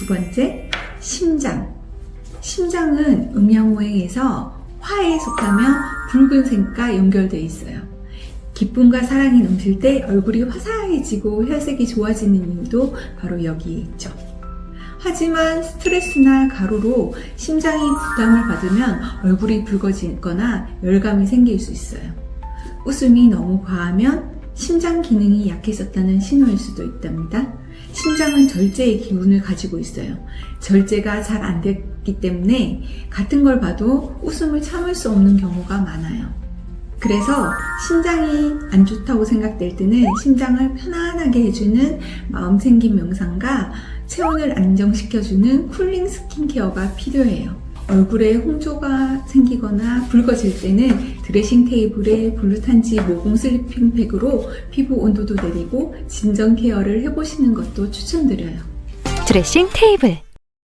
두 번째, 심장. 심장은 음양오행에서 화에 속하며 붉은색과 연결되어 있어요. 기쁨과 사랑이 넘칠 때 얼굴이 화사해지고 혈색이 좋아지는 이유도 바로 여기에 있죠. 하지만 스트레스나 가로로 심장이 부담을 받으면 얼굴이 붉어지거나 열감이 생길 수 있어요. 웃음이 너무 과하면 심장 기능이 약해졌다는 신호일 수도 있답니다. 심장은 절제의 기운을 가지고 있어요. 절제가 잘 안 됐기 때문에 같은 걸 봐도 웃음을 참을 수 없는 경우가 많아요. 그래서 심장이 안 좋다고 생각될 때는 심장을 편안하게 해주는 마음 챙김 명상과 체온을 안정시켜주는 쿨링 스킨케어가 필요해요. 얼굴에 홍조가 생기거나 붉어질 때는 드레싱 테이블에 블루탄지 모공 슬리핑 팩으로 피부 온도도 내리고 진정 케어를 해보시는 것도 추천드려요. 드레싱 테이블